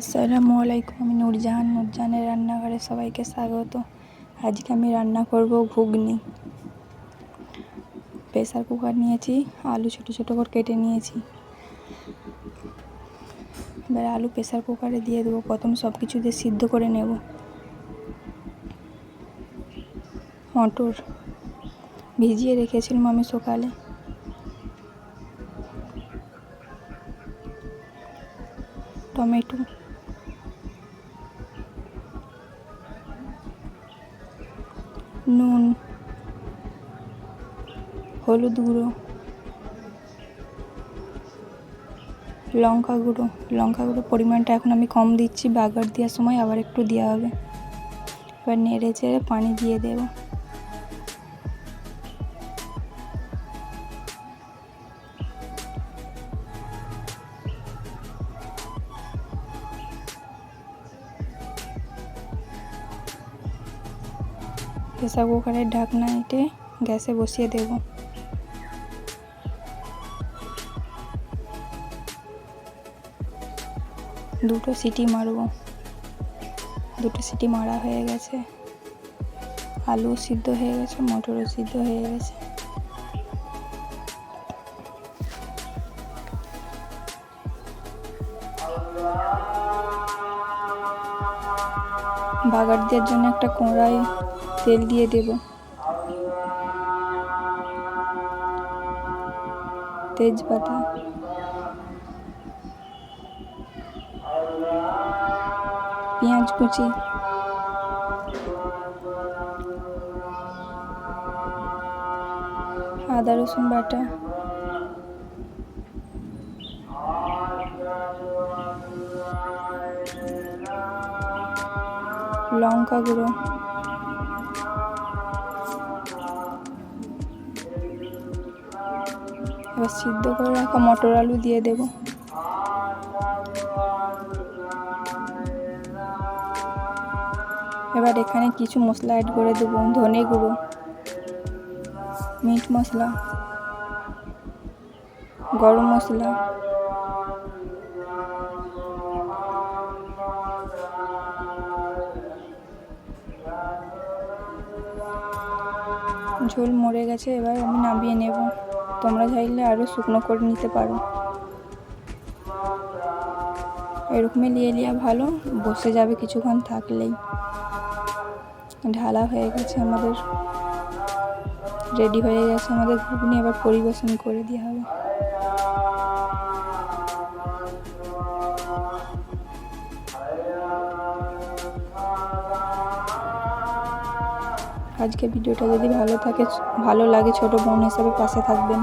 আসসালামু আলাইকুম আমি নূরজাহান। নূরজাহানের রান্নাঘরে সবাইকে স্বাগত। আজকে আমি রান্না করব ঘুগনি। প্রেসার কুকার নিয়েছি, আলু ছোটো ছোটো করে কেটে নিয়েছি। এবার আলু প্রেসার কুকারে দিয়ে দেবো। প্রথম সব কিছু দিয়ে সিদ্ধ করে নেব। মটর ভিজিয়ে রেখেছিলাম আমি সকালে। টমেটো নুন, হলুদ গুঁড়ো, লঙ্কা গুঁড়ো। লঙ্কা গুঁড়ো পরিমাণটা এখন আমি কম দিচ্ছি, বাগার দেওয়ার সময় আবার একটু দেওয়া হবে। এবার নেড়ে চেড়ে পানি দিয়ে দেবো। প্রেসার কুকারের ঢাকনা এঁটে গ্যাসে বসিয়ে দেব। দুটো সিটি মারব। দুটো সিটি মারা হয়ে গেছে। আলু সিদ্ধ হয়ে গেছে, মটরও সিদ্ধ হয়ে গেছে। বাগার দেওয়ার জন্য একটা কড়াই তেল দিয়ে দেব। তেজপাতা। পেঁয়াজ কুচি। আদা রসুন বাটা। লঙ্কা গুঁড়ো এবার সিদ্ধ করে রাখা মটর আলু দিয়ে দেব। এবার এখানে কিছু মশলা অ্যাড করে দেবো, ধনে গুঁড়ো, মিট মশলা, গরম মশলা ঝোল মরে গেছে, এবার আমি নামিয়ে নেব। তোমরা চাইলে আরও শুকনো করে নিতে পারো। এরকমই নিয়ে নেওয়া ভালো, বসে যাবে কিছুক্ষণ থাকলেই। ঢালা হয়ে গেছে আমাদের। রেডি হয়ে গেছে আমাদের ঘুগনি, এবার পরিবেশন করে দেওয়া হবে। আজকে ভিডিওটা যদি ভালো থাকে ভালো লাগে ছোট বোন হিসাবে পাশে থাকবেন।